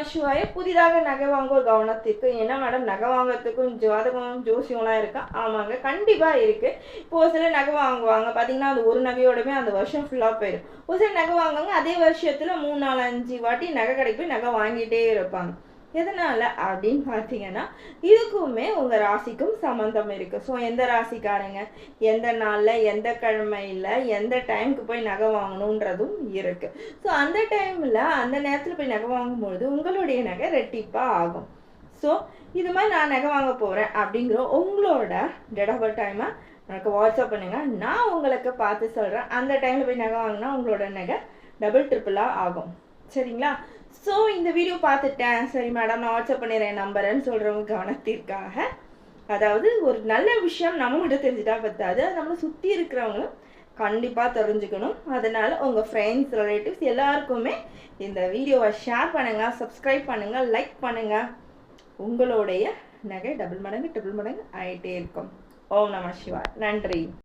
நம புதிதாக நகை வாங்குவோர் கவனத்திற்கு. ஏன்னா மேடம் நகை வாங்குறதுக்கும் ஜாதகம் ஜோசியம்லாம் இருக்கா. ஆமாங்க கண்டிப்பாக இருக்குது இப்போ ஒரு நகை வாங்குவாங்க. பார்த்தீங்கன்னா அது ஒரு நகையோடவே அந்த வருஷம் ஃபுல்லாக போயிடும். ஒரு சில நகை வாங்குவாங்க அதே வருஷத்தில் மூணு நாலு அஞ்சு வாட்டி நகை கடைக்கு போய் நகை வாங்கிட்டே இருப்பாங்க. எதனால் அப்படின்னு பார்த்தீங்கன்னா இதுக்குமே உங்கள் ராசிக்கும் சம்மந்தம் இருக்குது ஸோ எந்த ராசிக்காரங்க? எந்த நாளில் எந்த கிழமையில் எந்த டைமுக்கு போய் நகை வாங்கணுன்றதும் இருக்குது ஸோ அந்த டைமில் அந்த நேரத்தில் போய் நகை வாங்கும்பொழுது உங்களுடைய நகை ரெட்டிப்பாக ஆகும். ஸோ இது மாதிரி நான் நகை வாங்க போகிறேன் அப்படிங்கிற உங்களோட டேட் ஆஃப் பர்த் டைமை எனக்கு வாட்ஸ்அப் பண்ணுங்கள் நான் உங்களுக்கு பார்த்து சொல்கிறேன் அந்த டைமில் போய் நகை வாங்கினா உங்களோட நகை டபுள் ட்ரிப்பிளாக ஆகும். சரிங்களா? ஸோ இந்த வீடியோ பார்த்துட்டேன். சரி மேடம் நான் வாட்ஸ்அப் பண்ணிடுறேன். நம்பரன்னு சொல்கிறவங்க கவனத்திற்காக. அதாவது ஒரு நல்ல விஷயம் நம்ம மட்டும் தெரிஞ்சுட்டா பத்தாது. அது நம்மளை சுற்றி இருக்கிறவங்களும் கண்டிப்பாக தெரிஞ்சுக்கணும். அதனால் உங்கள் ஃப்ரெண்ட்ஸ் ரிலேட்டிவ்ஸ் எல்லாருக்குமே இந்த வீடியோவை ஷேர் பண்ணுங்கள் சப்ஸ்கிரைப் பண்ணுங்கள் லைக் பண்ணுங்கள் உங்களுடைய நகை டபுள் மடங்கு டபுள் மடங்கு ஆகிட்டே இருக்கும். ஓம் நம சிவா நன்றி.